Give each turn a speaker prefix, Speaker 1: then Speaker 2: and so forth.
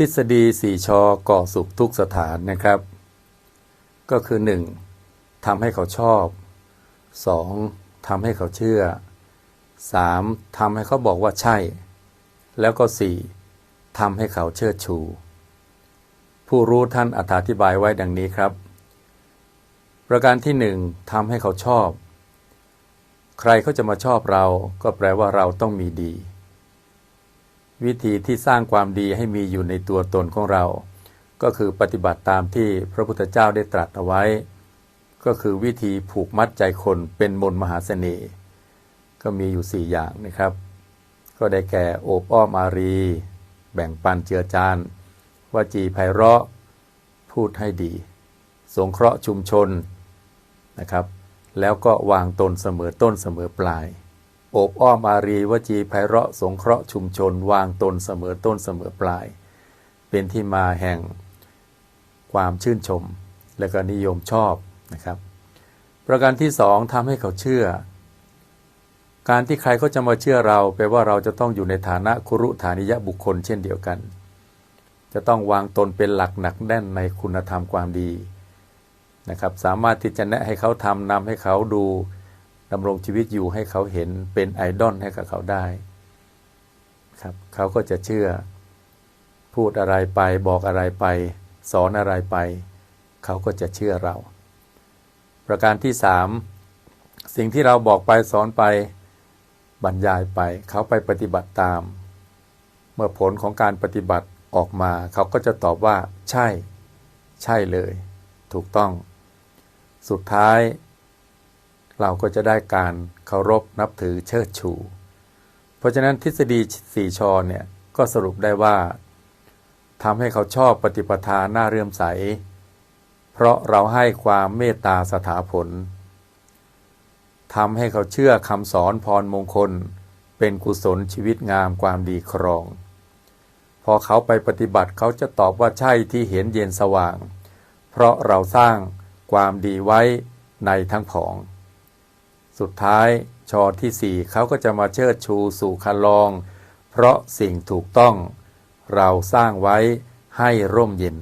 Speaker 1: ทฤษฎีสี่ชอก่อสุขทุกสถานนะครับ ก็คือ 1. ทำให้เขาชอบ 2. ทำให้เขาเชื่อ 3. ทำให้เขาบอกว่าใช่ แล้วก็ 4. ทำให้เขาเชิดชู ผู้รู้ท่านอธิบายไว้ดังนี้ครับ ประการที่หนึ่งทำให้เขาชอบ ใครเขาจะมาชอบเราก็แปลว่าเราต้องมีดี วิธีที่สร้างความดีให้มีอยู่ในตัวตนของเรา ก็คือปฏิบัติตามที่พระพุทธเจ้าได้ตรัสเอาไว้ ก็คือวิธีผูกมัดใจคนเป็นมนต์มหาเสน่ห์ ก็มีอยู่สี่อย่างนะครับ ก็ได้แก่โอบอ้อมอารี แบ่งปันเจือจานวจีไพเราะ พูดให้ดี สงเคราะห์ชุมชนนะครับ แล้วก็วางตนเสมอต้นเสมอปลาย อบอ้อมอารีวจีไพเราะสงเคราะห์ชุมชนวางตนเสมอต้นเสมอปลาย เป็นที่มาแห่งความชื่นชม และก็นิยมชอบนะครับ ประการที่สองทำให้เขาเชื่อ การที่ใครเขาจะมาเชื่อเราแปลว่าเราจะต้องอยู่ในฐานะคุรุฐานิยะบุคคลเช่นเดียวกัน จะต้องวางตนเป็นหลักหนักแน่นในคุณธรรมความดีนะครับ สามารถที่จะแนะให้เขาทำนำให้เขาดู ดำรงชีวิตอยู่ให้เขาเห็นเป็นไอดอลให้กับเขาได้ ครับ เขาก็จะเชื่อ พูดอะไรไปบอกอะไรไป สอนอะไรไป เขาก็จะเชื่อเรา ประการที่สามสิ่งที่เราบอกไปสอนไปบรรยายไป เขาไปปฏิบัติตาม เมื่อผลของการปฏิบัติออกมา เขาก็จะตอบว่า ใช่ ใช่เลย ถูกต้อง สุดท้าย เราก็จะได้การเคารพนับถือเชิดชู เพราะฉะนั้นทฤษฎีสี่ชอเนี่ยก็สรุปได้ว่าทำให้เขาชอบปฏิปทาหน้าเรื่มใส เพราะเราให้ความเมตตาสถาผลทำให้เขาเชื่อคำสอนพรมงคล เป็นกุศลชีวิตงามความดีครอง พอเขาไปปฏิบัติเขาจะตอบว่าใช่ที่เห็นเย็นสว่าง เพราะเราสร้างความดีไว้ในทั้งผอง สุดท้ายชอที่สี่เขาก็จะมาเชิดชูสู่คันลอง เพราะสิ่งถูกต้อง เราสร้างไว้ให้ร่มเย็น